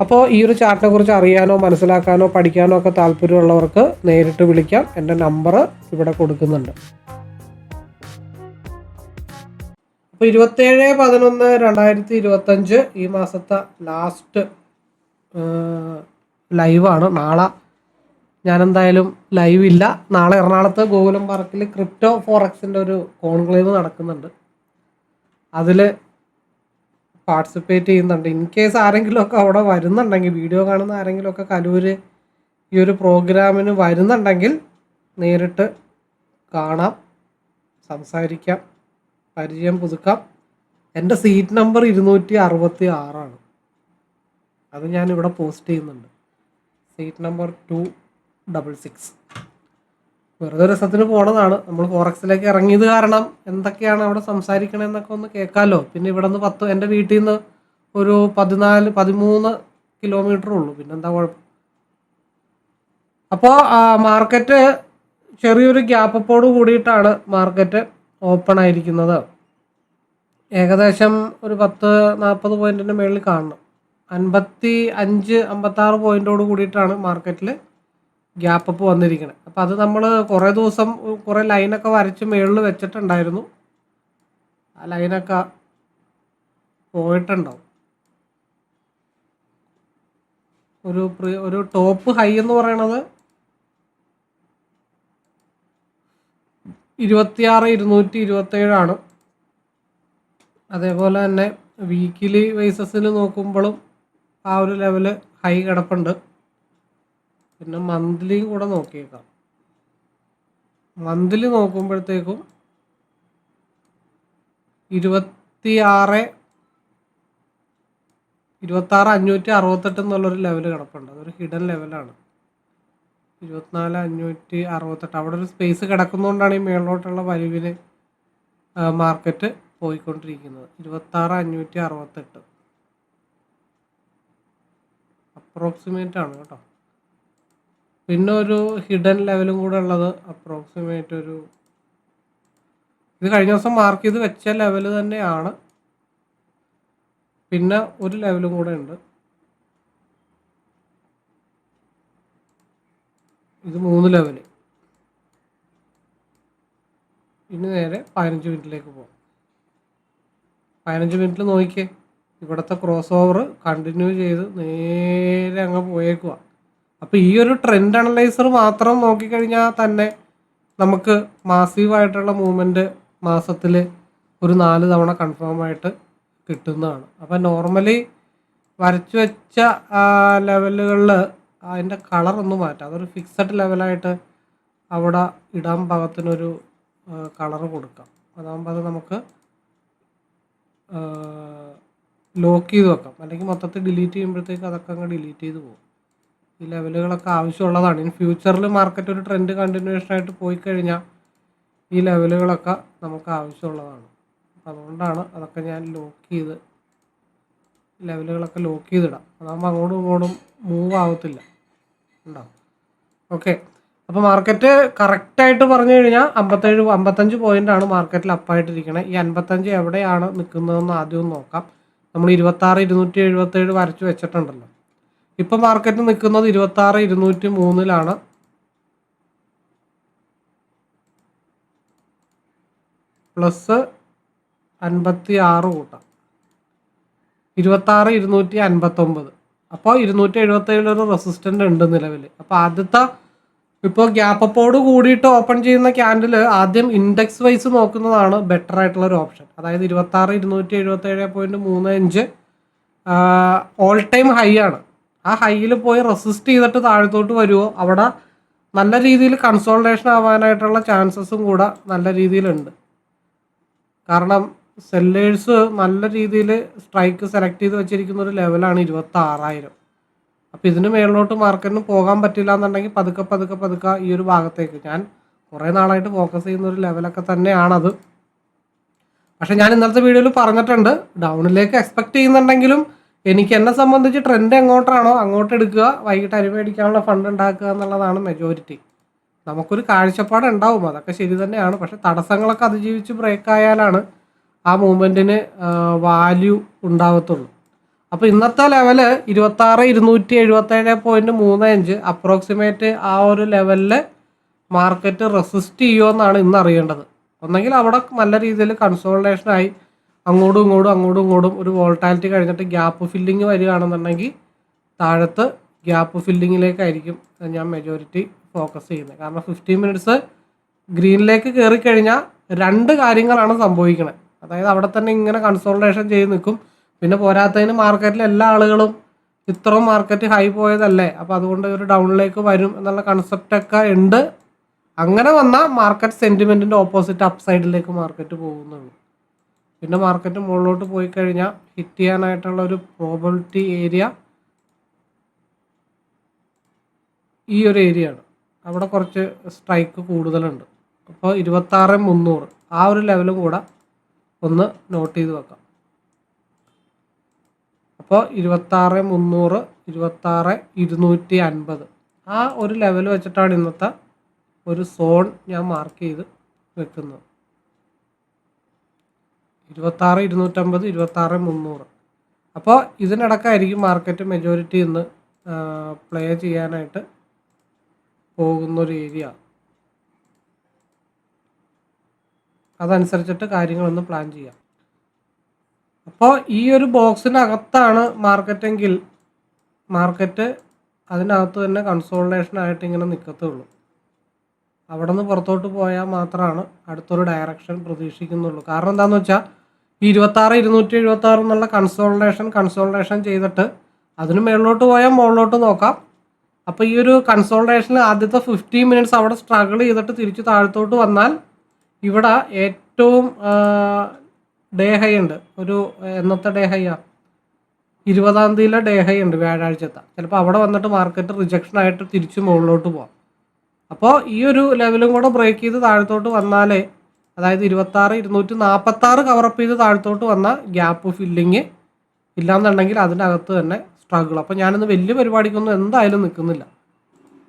അപ്പോൾ ഈ ഒരു ചാർട്ടിനെ കുറിച്ച് അറിയാനോ മനസ്സിലാക്കാനോ പഠിക്കാനോ ഒക്കെ താല്പര്യമുള്ളവർക്ക് നേരിട്ട് വിളിക്കാം. എന്റെ നമ്പർ ഇവിടെ കൊടുക്കുന്നുണ്ട്. അപ്പോൾ ഇരുപത്തേഴ് പതിനൊന്ന് രണ്ടായിരത്തി ഇരുപത്തഞ്ച് ഈ മാസത്തെ ലാസ്റ്റ് ലൈവാണ് നാളെ ഞാനെന്തായാലും ലൈവ് ഇല്ല. നാളെ എറണാകുളത്ത് ഗോകുലം പാർക്കിൽ ക്രിപ്റ്റോ ഫോറക്സിന്റെ ഒരു കോൺക്ലേവ് നടക്കുന്നുണ്ട്. അതിൽ പാർട്ടിസിപ്പേറ്റ് ചെയ്യുന്നുണ്ട്. ഇൻ കേസ് ആരെങ്കിലും ഒക്കെ അവിടെ വരുന്നുണ്ടെങ്കിൽ വീഡിയോ കാണുന്ന ആരെങ്കിലും ഒക്കെ കലൂര് ഈ ഒരു പ്രോഗ്രാമിന് വരുന്നുണ്ടെങ്കിൽ നേരിട്ട് കാണാം സംസാരിക്കാം പരിചയം പുതുക്കാം. എന്റെ സീറ്റ് നമ്പർ ഇരുന്നൂറ്റി അറുപത്തി ആറാണ് അത് ഞാൻ ഇവിടെ പോസ്റ്റ് ചെയ്യുന്നുണ്ട്. Seat number two double six വെറുതെ രസത്തിന് പോണതാണ്. നമ്മൾ ഫോറക്സിലേക്ക് ഇറങ്ങിയത് കാരണം എന്തൊക്കെയാണ് അവിടെ സംസാരിക്കണമെന്നൊക്കെ ഒന്ന് കേൾക്കാമല്ലോ പിന്നെ ഇവിടെ നിന്ന് പത്ത് എന്റെ വീട്ടിൽ നിന്ന് ഒരു പതിനാല് പതിമൂന്ന് കിലോമീറ്റർ ഉള്ളൂ. പിന്നെന്താ കുഴപ്പം? അപ്പോൾ മാർക്കറ്റ് ചെറിയൊരു ഗ്യാപ്പപ്പോട് കൂടിയിട്ടാണ് മാർക്കറ്റ് ഓപ്പൺ ആയിരിക്കുന്നത്. ഏകദേശം ഒരു പത്ത് നാൽപ്പത് പോയിന്റിന്റെ മുകളിൽ കാണണം. അൻപത്തി അഞ്ച് അമ്പത്താറ് പോയിന്റോട് കൂടിയിട്ടാണ് മാർക്കറ്റിൽ ഗ്യാപ്പ് അപ്പ് വന്നിരിക്കുന്നത് അപ്പോൾ അത് നമ്മൾ കുറേ ദിവസം കുറേ ലൈനൊക്കെ വരച്ച് മുകളിൽ വെച്ചിട്ടുണ്ടായിരുന്നു. ആ ലൈനൊക്കെ പോയിട്ടുണ്ടാവും. ഒരു ഒരു ടോപ്പ് ഹൈ എന്ന് പറയണത് ഇരുപത്തിയാറ് ഇരുന്നൂറ്റി ഇരുപത്തേഴാണ്. അതേപോലെ തന്നെ വീക്കിലി വൈസസിൽ നോക്കുമ്പോഴും ആ ഒരു ലെവൽ ഹൈ കിടപ്പുണ്ട്. പിന്നെ മന്ത്ലിയും കൂടെ നോക്കിയേക്കാം. മന്ത്ലി നോക്കുമ്പോഴത്തേക്കും ഇരുപത്തിയാറ് ഇരുപത്താറ് അഞ്ഞൂറ്റി അറുപത്തെട്ട് എന്നുള്ളൊരു ലെവൽ കിടപ്പുണ്ട്. അതൊരു ഹിഡൻ ലെവലാണ് ഇരുപത്തിനാല് അഞ്ഞൂറ്റി അറുപത്തെട്ട്. അവിടെ ഒരു സ്പേസ് കിടക്കുന്നതുകൊണ്ടാണ് ഈ മേളിലോട്ടുള്ള വലിവിന് മാർക്കറ്റ് പോയിക്കൊണ്ടിരിക്കുന്നത്. ഇരുപത്താറ് അഞ്ഞൂറ്റി അറുപത്തെട്ട്. അപ്രോക്സിമേറ്റ് ആണ് കേട്ടോ. പിന്നെ ഒരു ഹിഡൻ ലെവലും കൂടെ ഉള്ളത് അപ്രോക്സിമേറ്റ് ഒരു ഇത് കഴിഞ്ഞ ദിവസം മാർക്ക് ചെയ്ത് വെച്ച ലെവൽ തന്നെയാണ്. പിന്നെ ഒരു ലെവലും കൂടെ ഉണ്ട്. ഇത് മൂന്ന് ലെവൽ ഇനി നേരെ പതിനഞ്ച് മിനിറ്റിലേക്ക് പോകും. പതിനഞ്ച് മിനിറ്റിൽ നോക്കിയേ. ഇവിടുത്തെ ക്രോസ് ഓവർ കണ്ടിന്യൂ ചെയ്ത് നേരെ അങ്ങ് പോയേക്കുക അപ്പോൾ ഈ ഒരു ട്രെൻഡ് അനലൈസർ മാത്രം നോക്കിക്കഴിഞ്ഞാൽ തന്നെ നമുക്ക് മാസീവായിട്ടുള്ള മൂവ്മെന്റ് മാസത്തിൽ ഒരു നാല് തവണ കൺഫേം ആയിട്ട് കിട്ടുന്നതാണ്. അപ്പോൾ നോർമലി വരച്ചു വെച്ച ലെവലുകളിൽ അതിന്റെ കളർ ഒന്നും മാറ്റാം. അതൊരു ഫിക്സഡ് ലെവലായിട്ട് അവിടെ ഇടാൻ പാകത്തിനൊരു കളർ കൊടുക്കാം. അതാകുമ്പോൾ അത് നമുക്ക് ലോക്ക് ചെയ്ത് വെക്കാം. അല്ലെങ്കിൽ മൊത്തത്തിൽ ഡിലീറ്റ് ചെയ്യുമ്പോഴത്തേക്ക് അതൊക്കെ അങ്ങ് ഡിലീറ്റ് ചെയ്ത് പോകും. ഈ ലെവലുകളൊക്കെ ആവശ്യമുള്ളതാണ്. ഇനി ഫ്യൂച്ചറിൽ മാർക്കറ്റ് ഒരു ട്രെൻഡ് കണ്ടിന്യൂഷൻ ആയിട്ട് പോയി കഴിഞ്ഞാൽ ഈ ലെവലുകളൊക്കെ നമുക്ക് ആവശ്യമുള്ളതാണ്. അപ്പം അതുകൊണ്ടാണ് അതൊക്കെ ഞാൻ ലോക്ക് ചെയ്ത് ലെവലുകളൊക്കെ ലോക്ക് ചെയ്തിടാം. അതാകുമ്പോൾ അങ്ങോട്ടും ഇങ്ങോട്ടും മൂവ് ആവത്തില്ല. ഉണ്ടാവും ഓക്കെ അപ്പോൾ മാർക്കറ്റ് കറക്റ്റായിട്ട് പറഞ്ഞു കഴിഞ്ഞാൽ അമ്പത്തേഴ് അമ്പത്തഞ്ച് പോയിന്റാണ് മാർക്കറ്റിൽ അപ്പായിട്ടിരിക്കണത് ഈ അൻപത്തഞ്ച് എവിടെയാണ് നിൽക്കുന്നതെന്ന് ആദ്യം നോക്കാം. നമ്മൾ ഇരുപത്താറ് ഇരുന്നൂറ്റി എഴുപത്തേഴ് വരച്ച് വെച്ചിട്ടുണ്ടല്ലോ. ഇപ്പം മാർക്കറ്റ് നിൽക്കുന്നത് ഇരുപത്തി ആറ് ഇരുന്നൂറ്റി മൂന്നിലാണ്. പ്ലസ് അൻപത്തി ആറ് കൂട്ടാം. ഇരുപത്താറ് ഇരുന്നൂറ്റി അൻപത്തൊമ്പത്. അപ്പോൾ ഇരുന്നൂറ്റി എഴുപത്തേഴിലൊരു റെസിസ്റ്റന്റ് ഉണ്ട് നിലവിൽ അപ്പോൾ ആദ്യത്തെ ഇപ്പോൾ ഗ്യാപ്പ് അപ്പോട് കൂടിയിട്ട് ഓപ്പൺ ചെയ്യുന്ന ക്യാൻഡിൽ ആദ്യം ഇൻഡെക്സ് വൈസ് നോക്കുന്നതാണ് ബെറ്റർ ആയിട്ടുള്ള ഒരു ഓപ്ഷൻ അതായത് ഇരുപത്തി ആറ് ഇരുന്നൂറ്റി എഴുപത്തി ഏഴ് പോയിന്റ് മൂന്ന് അഞ്ച് ഓൾ ടൈം ഹൈ ആണ്. ആ ഹൈയിൽ പോയി റെസിസ്റ്റ് ചെയ്തിട്ട് താഴത്തോട്ട് വരുമോ അവിടെ നല്ല രീതിയിൽ കൺസോൾട്ടേഷൻ ആവാനായിട്ടുള്ള ചാൻസസും കൂടെ നല്ല രീതിയിലുണ്ട്. കാരണം സെല്ലേഴ്സ് നല്ല രീതിയിൽ സ്ട്രൈക്ക് സെലക്ട് ചെയ്ത് വെച്ചിരിക്കുന്ന ഒരു ലെവലാണ് ഇരുപത്തി ആറായിരം അപ്പോൾ ഇതിന് മേളിലോട്ട് മാർക്കറ്റിന് പോകാൻ പറ്റില്ല എന്നുണ്ടെങ്കിൽ പതുക്കെ പതുക്കെ പതുക്കെ ഈ ഒരു ഭാഗത്തേക്ക്. ഞാൻ കുറേ നാളായിട്ട് ഫോക്കസ് ചെയ്യുന്ന ഒരു ലെവലൊക്കെ തന്നെയാണത്. പക്ഷെ ഞാൻ ഇന്നലത്തെ വീഡിയോയിൽ പറഞ്ഞിട്ടുണ്ട് ഡൗണിലേക്ക് എക്സ്പെക്ട് ചെയ്യുന്നുണ്ടെങ്കിലും എനിക്ക് എന്നെ സംബന്ധിച്ച് ട്രെൻഡ് എങ്ങോട്ടാണോ അങ്ങോട്ട് എടുക്കുക വൈകിട്ട് അരി മേടിക്കാനുള്ള ഫണ്ട് ഉണ്ടാക്കുക എന്നുള്ളതാണ് മെജോറിറ്റി നമുക്കൊരു കാഴ്ചപ്പാട് ഉണ്ടാവും അതൊക്കെ ശരി തന്നെയാണ്. പക്ഷെ തടസ്സങ്ങളൊക്കെ അതിജീവിച്ച് ബ്രേക്ക് ആയാലാണ് ആ മൂവ്മെന്റിന് വാല്യൂ ഉണ്ടാവത്തുള്ളൂ. അപ്പോൾ ഇന്നത്തെ ലെവൽ ഇരുപത്തി ആറ് ഇരുന്നൂറ്റി എഴുപത്തേഴ് പോയിന്റ് മൂന്ന് അഞ്ച് അപ്രോക്സിമേറ്റ് ആ ഒരു ലെവലിൽ മാർക്കറ്റ് റെസിസ്റ്റ് ചെയ്യുമെന്നാണ് ഇന്ന് അറിയേണ്ടത്. ഒന്നെങ്കിൽ അവിടെ നല്ല രീതിയിൽ കൺസോൾട്ടേഷനായി അങ്ങോട്ടും ഇങ്ങോട്ടും അങ്ങോട്ടും ഇങ്ങോട്ടും ഒരു വോൾട്ടാലിറ്റി കഴിഞ്ഞിട്ട് ഗ്യാപ്പ് ഫില്ലിങ് വരികയാണെന്നുണ്ടെങ്കിൽ താഴത്ത് ഗ്യാപ്പ് ഫില്ലിങ്ങിലേക്കായിരിക്കും ഞാൻ മെജോറിറ്റി ഫോക്കസ് ചെയ്യുന്നത്. കാരണം ഫിഫ്റ്റീൻ മിനിറ്റ്സ് ഗ്രീനിലേക്ക് കയറി കഴിഞ്ഞാൽ രണ്ട് കാര്യങ്ങളാണ് സംഭവിക്കുന്നത് അതായത് അവിടെ തന്നെ ഇങ്ങനെ കൺസോൾട്ടേഷൻ ചെയ്ത് നിൽക്കും. പിന്നെ പോരാത്തതിന് മാർക്കറ്റിൽ എല്ലാ ആളുകളും ഇത്രയും മാർക്കറ്റ് ഹൈ പോയതല്ലേ? അപ്പോൾ അതുകൊണ്ട് ഒരു ഡൗണിലേക്ക് വരും എന്നുള്ള കൺസെപ്റ്റൊക്കെ ഉണ്ട്. അങ്ങനെ വന്നാൽ മാർക്കറ്റ് സെന്റിമെന്റിന്റെ ഓപ്പോസിറ്റ് അപ്പ് സൈഡിലേക്ക് മാർക്കറ്റ് പോകുന്നുള്ളൂ. പിന്നെ മാർക്കറ്റ് മുകളിലോട്ട് പോയി കഴിഞ്ഞാൽ ഹിറ്റ് ചെയ്യാനായിട്ടുള്ള ഒരു പ്രോബിലിറ്റി ഏരിയ ഈ ഒരു ഏരിയ ആണ്. അവിടെ കുറച്ച് സ്ട്രൈക്ക് കൂടുതലുണ്ട്. അപ്പോൾ ഇരുപത്താറ് മുന്നൂറ് ആ ഒരു ലെവലും കൂടെ ഒന്ന് നോട്ട് ചെയ്ത് വെക്കാം. അപ്പോൾ ഇരുപത്താറ് മുന്നൂറ് ഇരുപത്താറ് ഇരുന്നൂറ്റി അൻപത് ആ ഒരു ലെവൽ വെച്ചിട്ടാണ് ഇന്നത്തെ ഒരു സോൺ ഞാൻ മാർക്ക് ചെയ്ത് വെക്കുന്നത്. ഇരുപത്താറ് ഇരുന്നൂറ്റമ്പത് ഇരുപത്താറ് മുന്നൂറ്. അപ്പോൾ ഇതിനടക്കായിരിക്കും മാർക്കറ്റ് മെജോറിറ്റി ഇന്ന് പ്ലേ ചെയ്യാനായിട്ട് പോകുന്നൊരു ഏരിയ അതനുസരിച്ചിട്ട് കാര്യങ്ങളൊന്ന് പ്ലാൻ ചെയ്യാം. അപ്പോൾ ഈ ഒരു ബോക്സിനകത്താണ് മാർക്കറ്റെങ്കിൽ മാർക്കറ്റ് അതിനകത്ത് തന്നെ കൺസോൾട്ടേഷൻ ആയിട്ട് ഇങ്ങനെ നിൽക്കത്തുള്ളൂ അവിടെ നിന്ന് പുറത്തോട്ട് പോയാൽ മാത്രമാണ് അടുത്തൊരു ഡയറക്ഷൻ പ്രതീക്ഷിക്കുന്നുള്ളൂ. കാരണം എന്താണെന്ന് വെച്ചാൽ ഈ ഇരുപത്താറ് ഇരുന്നൂറ്റി എഴുപത്തി ആറ് എന്നുള്ള കൺസോൾട്ടേഷൻ കൺസോൾട്ടേഷൻ ചെയ്തിട്ട് അതിന് മുകളിലോട്ട് പോയാൽ മുകളിലോട്ട് നോക്കാം. അപ്പോൾ ഈ ഒരു കൺസോൾട്ടേഷനിൽ ആദ്യത്തെ ഫിഫ്റ്റീൻ മിനിറ്റ്സ് അവിടെ സ്ട്രഗിൾ ചെയ്തിട്ട് തിരിച്ച് താഴത്തോട്ട് വന്നാൽ ഇവിടെ ഏറ്റവും ഡേ ഹൈ ഉണ്ട്. ഒരു എന്നത്തെ ഡേ ഹൈയാ ഇരുപതാം തീയതിയിലെ ഡേ ഹൈ ഉണ്ട് വ്യാഴാഴ്ചത്തെ. ചിലപ്പോൾ അവിടെ വന്നിട്ട് മാർക്കറ്റ് റിജക്ഷൻ ആയിട്ട് തിരിച്ച് മുകളിലോട്ട് പോകാം അപ്പോൾ ഈ ഒരു ലെവലും കൂടെ ബ്രേക്ക് ചെയ്ത് താഴത്തോട്ട് വന്നാലേ അതായത് ഇരുപത്താറ് ഇരുന്നൂറ്റി നാൽപ്പത്താറ് കവറപ്പ് ചെയ്ത് താഴത്തോട്ട് വന്ന ഗ്യാപ്പ് ഫില്ലിങ് ഇല്ലാന്നുണ്ടെങ്കിൽ അതിനകത്ത് തന്നെ സ്ട്രഗിൾ അപ്പോൾ ഞാനിന്ന് വലിയ പരിപാടിക്കൊന്നും എന്തായാലും നിൽക്കുന്നില്ല.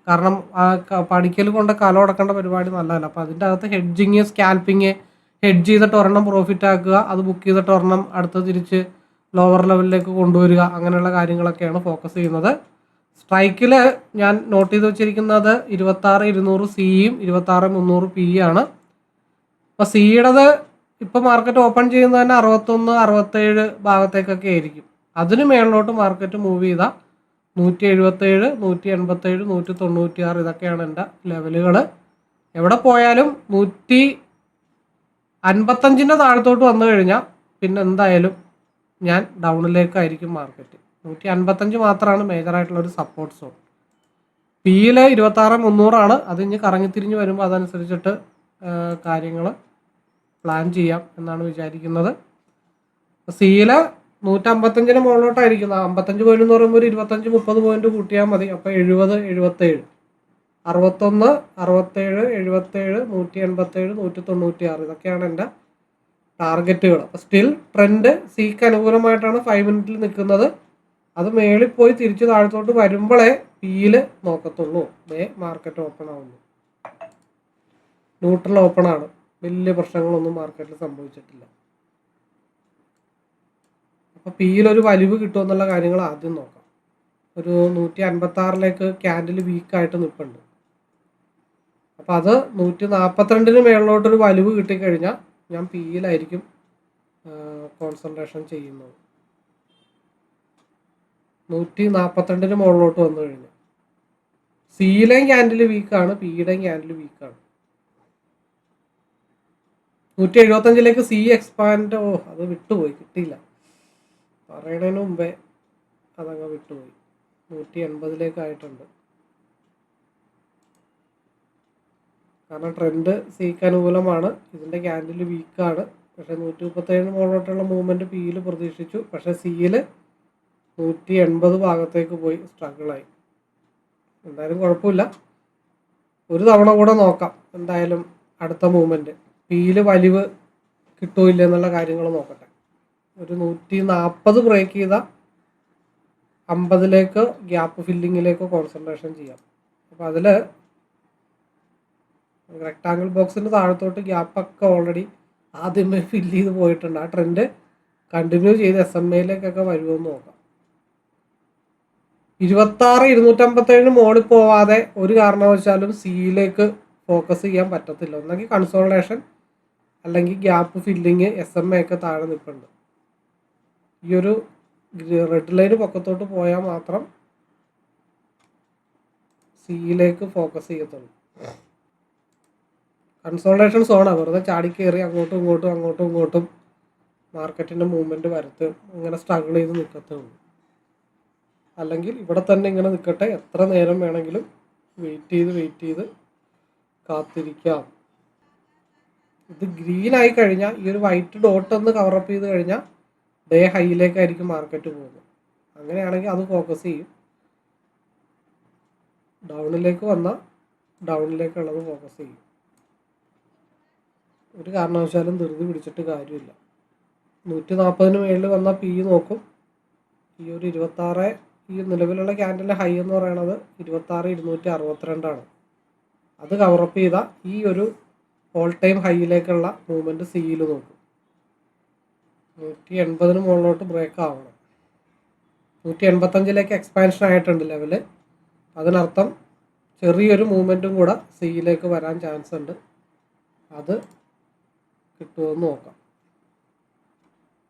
കാരണം ആ പഠിക്കൽ കൊണ്ട് കലം അടക്കേണ്ട പരിപാടി നല്ലതല്ല. അപ്പോൾ അതിന്റെ അകത്ത് ഹെഡ്ജിങ് സ്കാൽപ്പിങ് ഹെഡ്ജ് ചെയ്തിട്ട് ഒരെണ്ണം പ്രോഫിറ്റ് ആക്കുക അത് ബുക്ക് ചെയ്തിട്ട് ഒരെണ്ണം അടുത്ത് തിരിച്ച് ലോവർ ലെവലിലേക്ക് കൊണ്ടുവരിക അങ്ങനെയുള്ള കാര്യങ്ങളൊക്കെയാണ് ഫോക്കസ് ചെയ്യുന്നത്. സ്ട്രൈക്കിൽ ഞാൻ നോട്ട് ചെയ്ത് വെച്ചിരിക്കുന്നത് ഇരുപത്താറ് ഇരുന്നൂറ് സിയും ഇരുപത്താറ് മുന്നൂറ് പി ആണ്. അപ്പോൾ സിയുടേത് ഇപ്പോൾ മാർക്കറ്റ് ഓപ്പൺ ചെയ്യുന്ന തന്നെ അറുപത്തൊന്ന് അറുപത്തേഴ് ഭാഗത്തേക്കൊക്കെ ആയിരിക്കും. അതിന് മേളിലോട്ട് മാർക്കറ്റ് മൂവ് ചെയ്താൽ നൂറ്റി എഴുപത്തേഴ് നൂറ്റി എൺപത്തേഴ് നൂറ്റി തൊണ്ണൂറ്റി ആറ് ഇതൊക്കെയാണ് എന്റെ ലെവലുകൾ എവിടെ പോയാലും നൂറ്റി അൻപത്തഞ്ചിന്റെ താഴത്തോട്ട് വന്നു കഴിഞ്ഞാൽ പിന്നെ എന്തായാലും ഞാൻ ഡൗണിലേക്കായിരിക്കും മാർക്കറ്റ് നൂറ്റി അൻപത്തഞ്ച് മാത്രമാണ് മേജറായിട്ടുള്ള ഒരു സപ്പോർട്ട് സോൺ പിയിൽ ഇരുപത്താറ് മുന്നൂറാണ്. അത് ഇനി കറങ്ങിത്തിരിഞ്ഞ് വരുമ്പോൾ അതനുസരിച്ചിട്ട് കാര്യങ്ങൾ പ്ലാൻ ചെയ്യാം എന്നാണ് വിചാരിക്കുന്നത്. സിയിൽ നൂറ്റമ്പത്തഞ്ചിന് മുകളിലോട്ടായിരിക്കും അമ്പത്തഞ്ച് പോയിന്റ് എന്ന് പറയുമ്പോൾ ഒരു ഇരുപത്തഞ്ച് മുപ്പത് പോയിന്റ് കൂട്ടിയാൽ മതി. അപ്പോൾ എഴുപത് എഴുപത്തേഴ്. അറുപത്തൊന്ന് അറുപത്തേഴ് എഴുപത്തേഴ് നൂറ്റി എൺപത്തേഴ് നൂറ്റി തൊണ്ണൂറ്റി ആറ് ഇതൊക്കെയാണ് എന്റെ ടാർഗറ്റുകൾ. അപ്പോൾ സ്റ്റിൽ ട്രെൻഡ് സിക്ക് അനുകൂലമായിട്ടാണ് ഫൈവ് മിനിറ്റിൽ നിൽക്കുന്നത്. അത് മേളിൽ പോയി തിരിച്ച് താഴത്തോട്ട് വരുമ്പോഴേ പിയിൽ നോക്കത്തുള്ളൂ. ദേ മാർക്കറ്റ് ഓപ്പൺ ആവുന്നു. ന്യൂട്രൽ ഓപ്പൺ ആണ്. വലിയ പ്രശ്നങ്ങളൊന്നും മാർക്കറ്റിൽ സംഭവിച്ചിട്ടില്ല. അപ്പോൾ ഒരു വലിവ് കിട്ടുമെന്നുള്ള കാര്യങ്ങൾ ആദ്യം നോക്കാം. ഒരു നൂറ്റി അൻപത്തി ആറിലേക്ക് ക്യാൻഡിൽ വീക്കായിട്ട് നിൽപ്പുണ്ട്. അപ്പോൾ അത് നൂറ്റി നാൽപ്പത്തിരണ്ടിന് മേളിലോട്ടൊരു വലിവ് കിട്ടിക്കഴിഞ്ഞാൽ ഞാൻ പിയിലായിരിക്കും കോൺസെൻട്രേഷൻ ചെയ്യുന്നത്. നൂറ്റി നാൽപ്പത്തിരണ്ടിന് മുകളിലോട്ട് വന്നു കഴിഞ്ഞു. സിയിലെയും ക്യാൻഡിൽ വീക്കാണ് പിയുടെയും ക്യാൻഡിൽ വീക്കാണ് നൂറ്റി എഴുപത്തഞ്ചിലേക്ക് സി എക്സ്പാൻഡ്. ഓ അത് വിട്ടുപോയി കിട്ടിയില്ല. പറയണതിന് മുമ്പേ അതങ്ങ് വിട്ടുപോയി. നൂറ്റി എൺപതിലേക്കായിട്ടുണ്ട് കാരണം ട്രെൻഡ് സിക്ക് അനുകൂലമാണ്. ഇതിന്റെ ക്യാൻഡിൽ വീക്കാണ് പക്ഷെ നൂറ്റി മുപ്പത്തേഴ് മുകളിലോട്ടുള്ള മൂവ്മെന്റ് പിയിൽ പ്രതീക്ഷിച്ചു. പക്ഷേ സിയിൽ നൂറ്റി എൺപത് ഭാഗത്തേക്ക് പോയി സ്ട്രഗിളായി എന്തായാലും കുഴപ്പമില്ല. ഒരു തവണ കൂടെ നോക്കാം. എന്തായാലും അടുത്ത മൂവ്മെന്റ് പിയിൽ വലിവ് കിട്ടൂല്ല എന്നുള്ള കാര്യങ്ങൾ നോക്കട്ടെ. ഒരു നൂറ്റി നാൽപ്പത് ബ്രേക്ക് ചെയ്ത അമ്പതിലേക്ക് ഗ്യാപ്പ് ഫില്ലിങ്ങിലേക്ക് കോൺസെൻട്രേഷൻ ചെയ്യാം. അപ്പോൾ അതിൽ റെക്ടാങ്കിൾ ബോക്സിന്റെ താഴത്തോട്ട് ഗ്യാപ്പൊക്കെ ഓൾറെഡി ആദ്യമേ ഫില്ല് ചെയ്ത് പോയിട്ടുണ്ട്. ആ ട്രെൻഡ് കണ്ടിന്യൂ ചെയ്ത് എസ് എം എയിലേക്കൊക്കെ വരുമെന്ന് നോക്കാം. ഇരുപത്താറ് ഇരുന്നൂറ്റമ്പത്തേഴിന് മുകളിൽ പോവാതെ ഒരു കാരണവശാലും സിയിലേക്ക് ഫോക്കസ് ചെയ്യാൻ പറ്റത്തില്ല. ഒന്നെങ്കിൽ കൺസോളേഷൻ അല്ലെങ്കിൽ gap filling S M A ഒക്കെ താഴെ നിൽപ്പുണ്ട് ഈ ഒരു റെഡ് ലൈന് പൊക്കത്തോട്ട് പോയാൽ മാത്രം സിയിലേക്ക് ഫോക്കസ് ചെയ്യത്തുള്ളൂ. കൺസോൾട്ടേഷൻ സോണാണ് വെറുതെ ചാടി കയറി അങ്ങോട്ടും ഇങ്ങോട്ടും അങ്ങോട്ടും ഇങ്ങോട്ടും മാർക്കറ്റിന്റെ മൂവ്മെന്റ് വരത്ത് ഇങ്ങനെ സ്ട്രഗിൾ ചെയ്ത് നിൽക്കത്തേ ഉള്ളൂ അല്ലെങ്കിൽ ഇവിടെ തന്നെ ഇങ്ങനെ നിൽക്കട്ടെ എത്ര നേരം വേണമെങ്കിലും വെയിറ്റ് ചെയ്ത് വെയിറ്റ് ചെയ്ത് കാത്തിരിക്കാം. ഇത് ഗ്രീൻ ആയി കഴിഞ്ഞാൽ ഈ ഒരു വൈറ്റ് ഡോട്ട് ഒന്ന് കവറപ്പ് ചെയ്ത് കഴിഞ്ഞാൽ ഡേ ഹൈയിലേക്കായിരിക്കും മാർക്കറ്റ് പോകുന്നത്. അങ്ങനെയാണെങ്കിൽ അത് ഫോക്കസ് ചെയ്യും. ഡൗണിലേക്ക് വന്നാൽ ഡൗണിലേക്കുള്ളത് ഫോക്കസ് ചെയ്യും. ഒരു കാരണവശാലും ധൃതി പിടിച്ചിട്ട് കാര്യമില്ല. നൂറ്റി നാൽപ്പതിന് മേളിൽ വന്നാൽ പി നോക്കും. ഈ ഒരു ഇരുപത്താറ് ഈ നിലവിലുള്ള ക്യാൻഡലിന്റെ ഹൈ എന്ന് പറയുന്നത് ഇരുപത്താറ് ഇരുന്നൂറ്റി അറുപത്തിരണ്ടാണ്. അത് കവറപ്പ് ചെയ്താൽ ഈ ഒരു ഓൾ ടൈം ഹൈയിലേക്കുള്ള മൂവ്മെന്റ് സിയിൽ നോക്കും. നൂറ്റി എൺപതിന് മുകളിലോട്ട് ബ്രേക്ക് ആവണം. നൂറ്റി എൺപത്തഞ്ചിലേക്ക് എക്സ്പാൻഷൻ ആയിട്ടുണ്ട് ലെവൽ അതിനർത്ഥം ചെറിയൊരു മൂവ്മെന്റും കൂടെ സിയിലേക്ക് വരാൻ ചാൻസ് ഉണ്ട്. അത് കിട്ടുമെന്ന് നോക്കാം.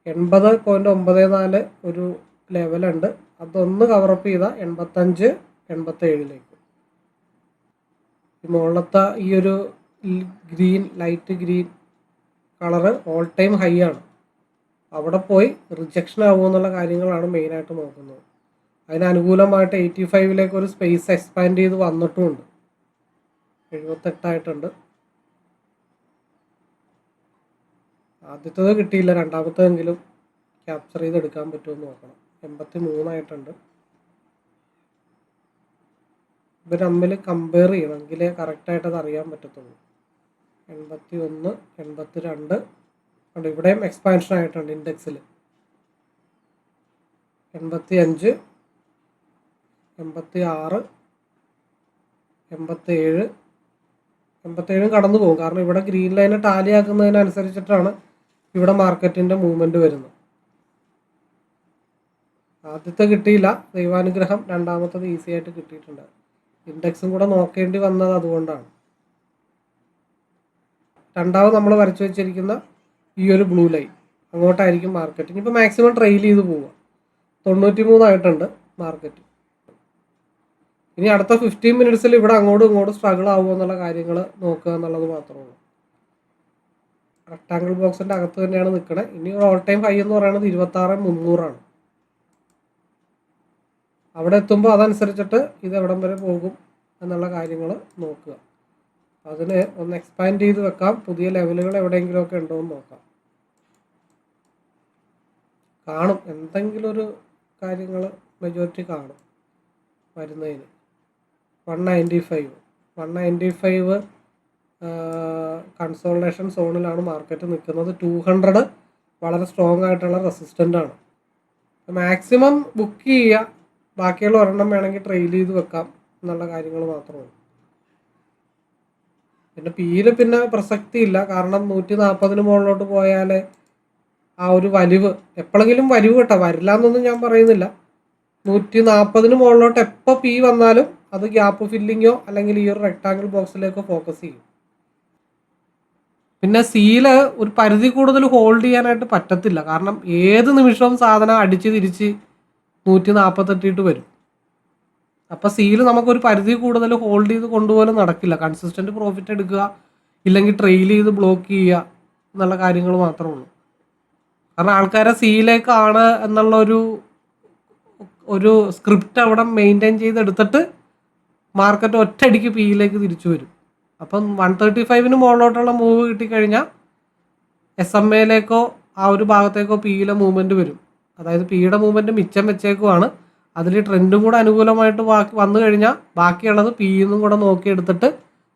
എൺപത് പോയിന്റ് ഒമ്പത് നാല് ഒരു ലെവലുണ്ട് അതൊന്ന് കവറപ്പ് ചെയ്താൽ എൺപത്തഞ്ച് എൺപത്തേഴിലേക്ക് ഈ മുകളിലത്തെ ഈ ഒരു green light green colour all time high ആണ്. അവിടെ പോയി റിജക്ഷൻ ആവുമെന്നുള്ള കാര്യങ്ങളാണ് മെയിനായിട്ട് നോക്കുന്നത്. അതിനനുകൂലമായിട്ട് എയ്റ്റി ഫൈവിലേക്ക് ഒരു സ്പേസ് എക്സ്പാൻഡ് ചെയ്ത് വന്നിട്ടുമുണ്ട്. എഴുപത്തെട്ടായിട്ടുണ്ട്. ആദ്യത്തേത് കിട്ടിയില്ല. രണ്ടാമത്തേതെങ്കിലും ക്യാപ്ചർ ചെയ്തെടുക്കാൻ പറ്റുമെന്ന് നോക്കണം എൺപത്തി മൂന്നായിട്ടുണ്ട് ഇവർ തമ്മിൽ കമ്പയർ ചെയ്യണം. എങ്കിലേ കറക്റ്റായിട്ട് അത് അറിയാൻ പറ്റത്തുള്ളൂ. എൺപത്തി ഒന്ന് എൺപത്തി രണ്ട് ഉണ്ട് ഇവിടെയും എക്സ്പാൻഷൻ ആയിട്ടുണ്ട് ഇൻഡെക്സിൽ എൺപത്തി അഞ്ച് എൺപത്തി ആറ് എൺപത്തേഴ് എൺപത്തേഴും കടന്നു പോകും. കാരണം ഇവിടെ ഗ്രീൻ ലൈനെ ടാലി ആക്കുന്നതിനനുസരിച്ചിട്ടാണ് ഇവിടെ മാർക്കറ്റിന്റെ മൂവ്മെന്റ് വരുന്നത്. ആദ്യത്തെ കിട്ടിയില്ല. ദൈവാനുഗ്രഹം രണ്ടാമത്തത് ഈസി ആയിട്ട് കിട്ടിയിട്ടുണ്ട്. ഇൻഡെക്സും കൂടെ നോക്കേണ്ടി വന്നത് അതുകൊണ്ടാണ്. രണ്ടാമത് നമ്മൾ വരച്ചു വെച്ചിരിക്കുന്ന ഈ ഒരു ബ്ലൂ ലൈൻ അങ്ങോട്ടായിരിക്കും മാർക്കറ്റ് ഇനിയിപ്പോൾ മാക്സിമം ട്രെയിൽ ചെയ്ത് പോവുക. തൊണ്ണൂറ്റി മൂന്നായിട്ടുണ്ട് മാർക്കറ്റ് ഇനി അടുത്ത ഫിഫ്റ്റീൻ മിനിറ്റ്സിൽ ഇവിടെ അങ്ങോട്ടും ഇങ്ങോട്ടും സ്ട്രഗിൾ ആവുമോ എന്നുള്ള കാര്യങ്ങൾ നോക്കുക എന്നുള്ളത് മാത്രമേ ഉള്ളൂ. റെക്ടാങ്കിൾ ബോക്സിന്റെ അകത്ത് തന്നെയാണ് നിൽക്കുന്നത് ഇനി ഓൾ ടൈം ഹൈ എന്ന് പറയുന്നത് ഇരുപത്താറ് മുന്നൂറാണ്. അവിടെ എത്തുമ്പോൾ അതനുസരിച്ചിട്ട് ഇത് എവിടം വരെ പോകും എന്നുള്ള കാര്യങ്ങൾ നോക്കുക. അതിന് ഒന്ന് എക്സ്പാൻഡ് ചെയ്ത് വെക്കാം. പുതിയ ലെവലുകൾ എവിടെയെങ്കിലുമൊക്കെ ഉണ്ടോ എന്ന് നോക്കാം. കാണും. എന്തെങ്കിലും ഒരു കാര്യങ്ങൾ മെജോറിറ്റി കാണും വരുന്നതിന്. One ninety five one ninety five consolidation സോണിലാണ് market നിൽക്കുന്നത് ടു ഹൺഡ്രഡ് വളരെ സ്ട്രോങ് ആയിട്ടുള്ള റെസിസ്റ്റന്റ് ആണ്. മാക്സിമം ബുക്ക് ചെയ്യുക. ബാക്കിയുള്ള ഒരെണ്ണം വേണമെങ്കിൽ ട്രെയിൽ ചെയ്ത് വെക്കാം. എന്നുള്ള കാര്യങ്ങൾ മാത്രമേ പിന്നെ പിയിൽ പിന്നെ പ്രസക്തിയില്ല. കാരണം നൂറ്റി നാൽപ്പതിന് മുകളിലോട്ട് പോയാൽ ആ ഒരു വലിവ് എപ്പോഴെങ്കിലും വലിവ് കേട്ടോ. വരില്ല എന്നൊന്നും ഞാൻ പറയുന്നില്ല. നൂറ്റി നാൽപ്പതിന് മുകളിലോട്ട് എപ്പോൾ പി വന്നാലും അത് ഗ്യാപ്പ് ഫില്ലിങ്ങോ അല്ലെങ്കിൽ ഈ ഒരു റെക്ടാങ്കിൾ ബോക്സിലേക്കോ ഫോക്കസ് ചെയ്യും. പിന്നെ സീൽ ഒരു പരിധി കൂടുതൽ ഹോൾഡ് ചെയ്യാനായിട്ട് പറ്റത്തില്ല. കാരണം ഏത് നിമിഷവും സാധനം അടിച്ച് തിരിച്ച് നൂറ്റി നാൽപ്പത്തെട്ടിട്ട് വരും. അപ്പോൾ സീൽ നമുക്കൊരു പരിധി കൂടുതൽ ഹോൾഡ് ചെയ്ത് കൊണ്ടുപോലും നടക്കില്ല. കൺസിസ്റ്റന്റ് പ്രോഫിറ്റ് എടുക്കുക ഇല്ലെങ്കിൽ ട്രെയിൽ ചെയ്ത് ബ്ലോക്ക് ചെയ്യുക എന്നുള്ള കാര്യങ്ങൾ മാത്രമേ ഉള്ളൂ. കാരണം ആൾക്കാരെ സീലേക്കാണ് എന്നുള്ള ഒരു ഒരു സ്ക്രിപ്റ്റ് അവിടെ മെയിന്റെയിൻ ചെയ്തെടുത്തിട്ട് മാർക്കറ്റ് ഒറ്റയടിക്ക് പിയിലേക്ക് തിരിച്ചു വരും. അപ്പം വൺ തേർട്ടി ഫൈവിന് മുകളിലോട്ടുള്ള മൂവ് കിട്ടിക്കഴിഞ്ഞാൽ എസ് എം എയിലേക്കോ ആ ഒരു ഭാഗത്തേക്കോ പിയിലെ മൂവ്മെന്റ് വരും. അതായത് പിയുടെ മൂവ്മെന്റ് മിച്ചം വെച്ചേക്കുവാണ്. അതിൽ ട്രെൻഡും കൂടെ അനുകൂലമായിട്ട് ബാക്കി വന്നു കഴിഞ്ഞാൽ ബാക്കിയുള്ളത് പി എന്നും കൂടെ നോക്കിയെടുത്തിട്ട്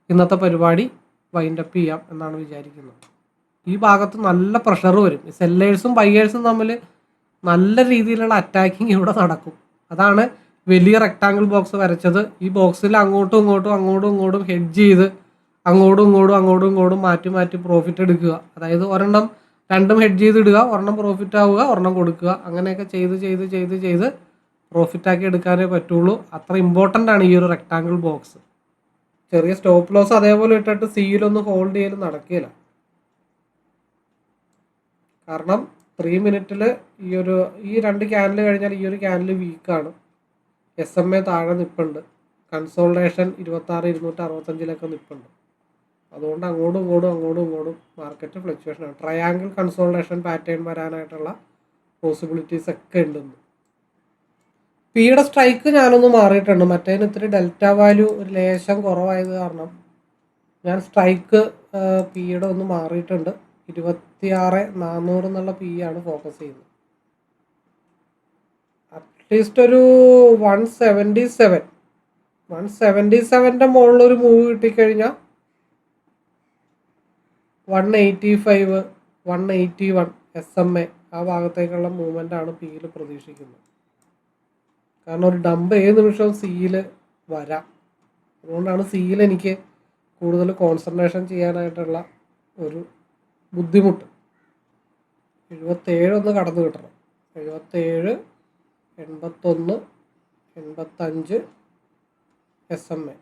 ഇന്നത്തെ പരിപാടി വൈൻഡപ്പ് ചെയ്യാം എന്നാണ് വിചാരിക്കുന്നത്. ഈ ഭാഗത്ത് നല്ല പ്രഷർ വരും. സെല്ലേഴ്സും ബയ്യേഴ്സും തമ്മിൽ നല്ല രീതിയിലുള്ള അറ്റാക്കിങ് ഇവിടെ നടക്കും. അതാണ് വലിയ റെക്റ്റാങ്കിൾ ബോക്സ് വരച്ചത്. ഈ ബോക്സിൽ അങ്ങോട്ടും ഇങ്ങോട്ടും അങ്ങോട്ടും ഇങ്ങോട്ടും ഹെഡ്ജ് ചെയ്ത് അങ്ങോട്ടും ഇങ്ങോട്ടും അങ്ങോട്ടും ഇങ്ങോട്ടും മാറ്റി മാറ്റി പ്രോഫിറ്റ് എടുക്കുക. അതായത് ഒരെണ്ണം രണ്ടും ഹെഡ്ജ് ചെയ്ത് ഇടുക ഒരെണ്ണം പ്രോഫിറ്റ് ആവുക ഒരെണ്ണം കൊടുക്കുക. അങ്ങനെയൊക്കെ ചെയ്ത് ചെയ്ത് ചെയ്ത് ചെയ്ത് പ്രോഫിറ്റ് ആക്കി എടുക്കാനേ പറ്റുള്ളൂ. അത്ര ഇമ്പോർട്ടന്റ് ആണ് ഈ ഒരു റെക്ടാങ്കിൾ ബോക്സ് ചെറിയ സ്റ്റോപ്പ് ലോസ് അതേപോലെ ഇട്ടിട്ട് സിയിലൊന്നും ഹോൾഡ് ചെയ്യലും നടക്കില്ല കാരണം ത്രീ മിനിറ്റിൽ ഈ ഒരു ഈ രണ്ട് ക്യാനൽ കഴിഞ്ഞാൽ ഈ ഒരു ക്യാനൽ വീക്കാണ് എസ് എം എ താഴെ നിൽപ്പുണ്ട് കൺസോൾട്ടേഷൻ ഇരുപത്താറ് ഇരുന്നൂറ്റി അറുപത്തഞ്ചിലൊക്കെ നിൽപ്പുണ്ട് അതുകൊണ്ട് അങ്ങോട്ടും ഇങ്ങോട്ടും അങ്ങോട്ടും ഇങ്ങോട്ടും മാർക്കറ്റ് ഫ്ലക്ച്വേഷൻ ആണ്. ട്രയാങ്കിൾ കൺസോൾട്ടേഷൻ പാറ്റേൺ വരാനായിട്ടുള്ള പോസിബിലിറ്റീസ് ഒക്കെ ഉണ്ടെന്ന്. പിയുടെ സ്ട്രൈക്ക് ഞാനൊന്ന് മാറിയിട്ടുണ്ട്. മറ്റേതിന് ഇത്തിരി ഡെൽറ്റ വാല്യൂ ഒരു ലേശം കുറവായത് കാരണം ഞാൻ സ്ട്രൈക്ക് പിയുടെ ഒന്ന് മാറിയിട്ടുണ്ട്. ഇരുപത്തിയാറ് നാനൂറ് എന്നുള്ള പി ആണ് ഫോക്കസ് ചെയ്യുന്നത്. അറ്റ്ലീസ്റ്റ് ഒരു one seventy seven one seventy സെവന്റെ മുകളിലൊരു മൂവ് കിട്ടിക്കഴിഞ്ഞാൽ one eighty five one eighty one S M A ആ ഭാഗത്തേക്കുള്ള മൂവ്മെന്റ് ആണ് പിയിൽ പ്രതീക്ഷിക്കുന്നത്. കാരണം ഒരു ഡംപ് ഏത് നിമിഷവും സിയിൽ വരാം. അതുകൊണ്ടാണ് സിയിൽ എനിക്ക് കൂടുതൽ കോൺസെൻട്രേഷൻ ചെയ്യാനായിട്ടുള്ള ഒരു ബുദ്ധിമുട്ട്. എഴുപത്തേഴ് ഒന്ന് കടന്നു കിട്ടണം. എഴുപത്തേഴ് എൺപത്തൊന്ന് എൺപത്തഞ്ച് എസ് എം എ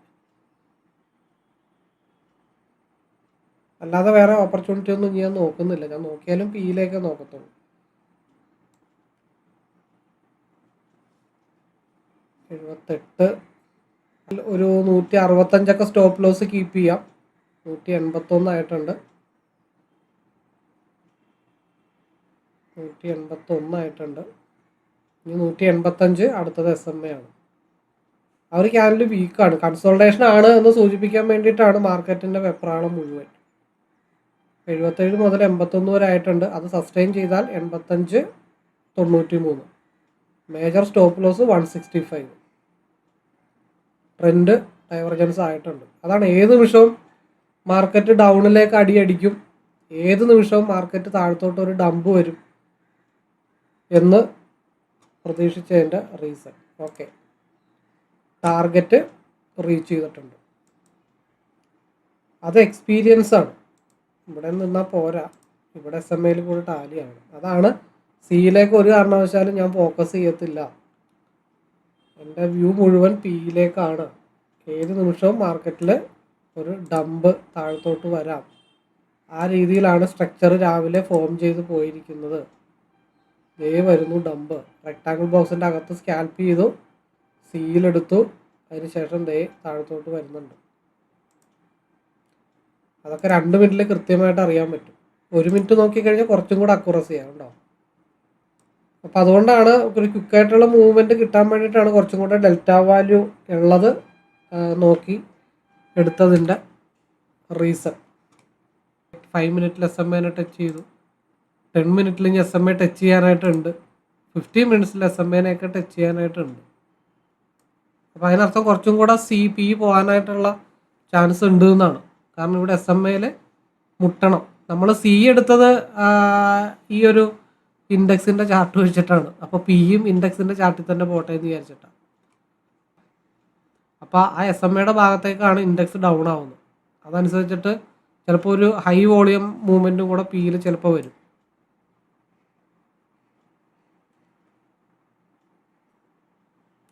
അല്ലാതെ വേറെ ഓപ്പർച്യൂണിറ്റി ഒന്നും ഞാൻ നോക്കുന്നില്ല. ഞാൻ നോക്കിയാലും പിയിലേക്കേ നോക്കത്തുള്ളൂ. എഴുപത്തെട്ട്. ഒരു നൂറ്റി അറുപത്തഞ്ചൊക്കെ സ്റ്റോപ്പ് ലോസ് കീപ്പ് ചെയ്യാം. നൂറ്റി എൺപത്തൊന്നായിട്ടുണ്ട് നൂറ്റി എൺപത്തൊന്നായിട്ടുണ്ട് ഇനി നൂറ്റി എൺപത്തഞ്ച് അടുത്തത് എസ് എം എ ആണ്. ആ ഒരു ക്യാനൽ വീക്കാണ് കൺസോൾട്ടേഷൻ ആണ് എന്ന് സൂചിപ്പിക്കാൻ വേണ്ടിയിട്ടാണ് മാർക്കറ്റിന്റെ വെപ്രാളം മുഴുവൻ. എഴുപത്തേഴ് മുതൽ എൺപത്തൊന്ന് വരെ ആയിട്ടുണ്ട്. അത് സസ്റ്റെയിൻ ചെയ്താൽ എൺപത്തഞ്ച് തൊണ്ണൂറ്റി മൂന്ന് major stop loss one sixty five trend divergence ആയിട്ടുണ്ട്. അതാണ് ഏത് നിമിഷവും മാർക്കറ്റ് ഡൗണിലേക്ക് അടിയടിക്കും. ഏത് നിമിഷവും മാർക്കറ്റ് താഴത്തോട്ട് ഒരു ഡംപ് വരും എന്ന് പ്രതീക്ഷിച്ചതിന്റെ റീസൺ ഓക്കെ ടാർഗറ്റ് റീച്ച് ചെയ്തിട്ടുണ്ട്. അത് എക്സ്പീരിയൻസ് ആണ്. ഇവിടെ നിന്നാൽ പോരാ. ഇവിടെ എസ് എം എയിൽ കൂടി ടാലിയാണ് അതാണ് സിയിലേക്ക് ഒരു കാരണവശാലും ഞാൻ ഫോക്കസ് ചെയ്യത്തില്ല. എന്റെ വ്യൂ മുഴുവൻ പിയിലേക്കാണ് ഏത് നിമിഷവും മാർക്കറ്റിൽ ഒരു ഡംപ് താഴത്തോട്ട് വരാം. ആ രീതിയിലാണ് സ്ട്രക്ചർ രാവിലെ ഫോം ചെയ്ത് പോയിരിക്കുന്നത്. ദേ വരുന്നു ഡംപ് റെക്ടാങ്കിൾ ബോക്സിന്റെ അകത്ത് സ്കാൽപ്പ് ചെയ്തു സീലെടുത്തു അതിനുശേഷം ദേ താഴത്തോട്ട് വരുന്നുണ്ട്. അതൊക്കെ രണ്ട് മിനിറ്റിൽ കൃത്യമായിട്ട് അറിയാൻ പറ്റും. ഒരു മിനിറ്റ് നോക്കിക്കഴിഞ്ഞാൽ കുറച്ചും കൂടെ അക്കുറസി ആണ് കേട്ടോ അപ്പം അതുകൊണ്ടാണ് ഒരു ക്വിക്കായിട്ടുള്ള മൂവ്മെന്റ് കിട്ടാൻ വേണ്ടിയിട്ടാണ് കുറച്ചും കൂടെ ഡെൽറ്റ വാല്യൂ ഉള്ളത് നോക്കി എടുത്തതിന്റെ റീസൺ ഫൈവ് മിനിറ്റിൽ എസ് എം എനെ ടച്ച് ചെയ്തു. ടെൻ മിനിറ്റിൽ ഇനി എസ് എം എ ടച്ച് ചെയ്യാനായിട്ടുണ്ട്. ഫിഫ്റ്റീൻ മിനിറ്റ്സിൽ എസ് എം എനെയൊക്കെ ടച്ച് ചെയ്യാനായിട്ടുണ്ട്. അപ്പോൾ അതിനർത്ഥം കുറച്ചും കൂടെ സി പി പോകാനായിട്ടുള്ള ചാൻസ് ഉണ്ട് എന്നാണ്. കാരണം ഇവിടെ എസ് എം എയിൽ മുട്ടണം. നമ്മൾ സി എടുത്തത് ഈ ഒരു ഇൻഡെക്സിന്റെ ചാർട്ട് വെച്ചിട്ടാണ് അപ്പോൾ പിയും ഇൻഡെക്സിന്റെ ചാർട്ടിൽ തന്നെ പോട്ടെ എന്ന് വിചാരിച്ചിട്ടാണ് അപ്പോൾ ആ എസ് എം എയുടെ ഭാഗത്തേക്കാണ് ഇൻഡെക്സ് ഡൗൺ ആവുന്നത്. അതനുസരിച്ചിട്ട് ചിലപ്പോൾ ഒരു ഹൈ വോളിയം മൂവ്മെന്റും കൂടെ പിയിൽ ചിലപ്പോൾ വരും.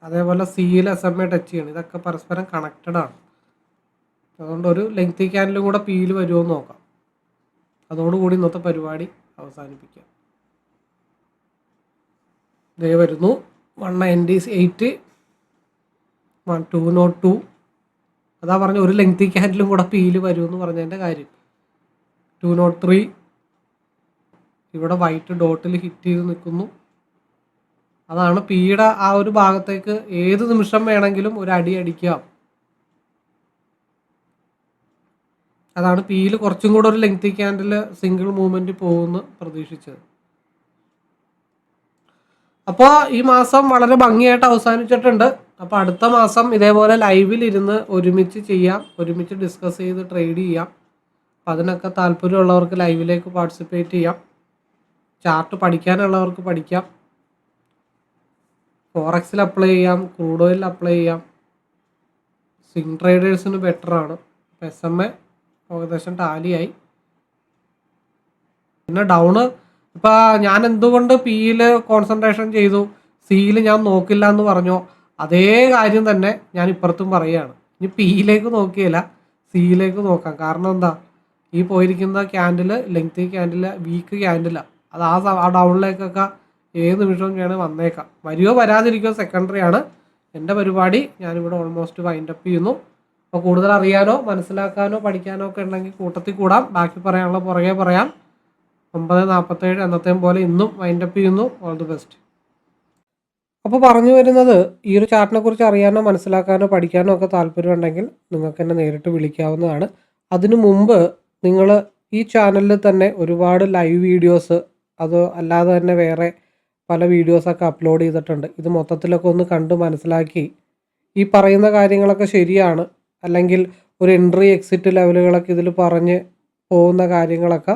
അതേപോലെ സിയിൽ എസ് എം എ ടച്ച് ചെയ്യണം. ഇതൊക്കെ പരസ്പരം കണക്റ്റഡ് ആണ്. അതുകൊണ്ട് ഒരു ലെങ്തി ക്യാനലും കൂടെ പിയിൽ വരുമോ എന്ന് നോക്കാം. അതോടുകൂടി ഇന്നത്തെ പരിപാടി അവസാനിപ്പിക്കാം. ദേ വരുന്നു one ninety eight one two naught two. അതാ പറഞ്ഞ ഒരു ലെങ്തി ക്യാൻഡിലും കൂടെ പീൽ വരുമെന്ന് പറഞ്ഞതിന്റെ കാര്യം. Two naught three. ഇവിടെ വൈറ്റ് ഡോട്ടിൽ ഹിറ്റ് ചെയ്ത് നിൽക്കുന്നു. അതാണ് പീയുടെ ആ ഒരു ഭാഗത്തേക്ക് ഏത് നിമിഷം വേണമെങ്കിലും ഒരു അടി അടിക്കാം. അതാണ് പിയിൽ കുറച്ചും കൂടെ ഒരു ലെങ്തി ക്യാൻഡിൽ സിംഗിൾ മൂവ്മെന്റ് പോകുമെന്ന് പ്രതീക്ഷിച്ചത്. അപ്പോൾ ഈ മാസം വളരെ ഭംഗിയായിട്ട് അവസാനിച്ചിട്ടുണ്ട്. അപ്പോൾ അടുത്ത മാസം ഇതേപോലെ ലൈവിൽ ഇരുന്ന് ഒരുമിച്ച് ചെയ്യാം. ഒരുമിച്ച് ഡിസ്കസ് ചെയ്ത് ട്രേഡ് ചെയ്യാം. അപ്പോൾ അതിനൊക്കെ താല്പര്യമുള്ളവർക്ക് ലൈവിലേക്ക് പാർട്ടിസിപ്പേറ്റ് ചെയ്യാം. ചാർട്ട് പഠിക്കാനുള്ളവർക്ക് പഠിക്കാം. ഫോറക്സിൽ അപ്ലൈ ചെയ്യാം. ക്രൂഡ് ഓയിലിൽ അപ്ലൈ ചെയ്യാം. സ്വിംഗ് ട്രേഡേഴ്സിന് ബെറ്ററാണ് എസ് എം എ ഏകദേശം ടാലിയായി പിന്നെ ഡൗണ് ഇപ്പം ഞാൻ എന്തുകൊണ്ട് പിയിൽ കോൺസെൻട്രേഷൻ ചെയ്തു? സിയിൽ ഞാൻ നോക്കില്ല എന്ന് പറഞ്ഞു? അതേ കാര്യം തന്നെ ഞാൻ ഇപ്പുറത്തും പറയുകയാണ്. ഇനി പിയിലേക്ക് നോക്കിയില്ല സിയിലേക്ക് നോക്കാം. കാരണം എന്താ? ഈ പോയിരിക്കുന്ന candle lengthy candle weak candle അത് ആ ആ ഡൗണിലേക്കൊക്കെ ഏത് നിമിഷവും ഞാൻ വന്നേക്കാം. വരികയോ വരാതിരിക്കോ സെക്കൻഡറി ആണ്. എന്റെ പരിപാടി ഞാനിവിടെ ഓൾമോസ്റ്റ് വൈൻഡ് അപ്പ് ചെയ്യുന്നു. അപ്പോൾ കൂടുതൽ അറിയാനോ മനസ്സിലാക്കാനോ പഠിക്കാനോ ഒക്കെ ഉണ്ടെങ്കിൽ കൂട്ടത്തിൽ കൂടാം. ബാക്കി പറയാനുള്ള പുറകെ പറയാം. ഒമ്പത് നാൽപ്പത്തേഴ് എന്നത്തെയും പോലെ ഇന്നും വൈൻഡ് അപ്പ് ചെയ്യുന്നു. ഓൾ ദി ബെസ്റ്റ് അപ്പോൾ പറഞ്ഞു വരുന്നത് ഈ ഒരു ചാർട്ടിനെ കുറിച്ച് അറിയാനോ മനസ്സിലാക്കാനോ പഠിക്കാനോ ഒക്കെ താല്പര്യമുണ്ടെങ്കിൽ നിങ്ങൾക്ക് എന്നെ നേരിട്ട് വിളിക്കാവുന്നതാണ്. അതിനു മുമ്പ് നിങ്ങൾ ഈ ചാനലിൽ തന്നെ ഒരുപാട് ലൈവ് വീഡിയോസ് അത് അല്ലാതെ തന്നെ വേറെ പല വീഡിയോസൊക്കെ അപ്ലോഡ് ചെയ്തിട്ടുണ്ട്. ഇത് മൊത്തത്തിലൊക്കെ ഒന്ന് കണ്ട് മനസ്സിലാക്കി ഈ പറയുന്ന കാര്യങ്ങളൊക്കെ ശരിയാണ്. അല്ലെങ്കിൽ ഒരു എൻട്രി എക്സിറ്റ് ലെവലുകളൊക്കെ ഇതിൽ പറഞ്ഞ് പോകുന്ന കാര്യങ്ങളൊക്കെ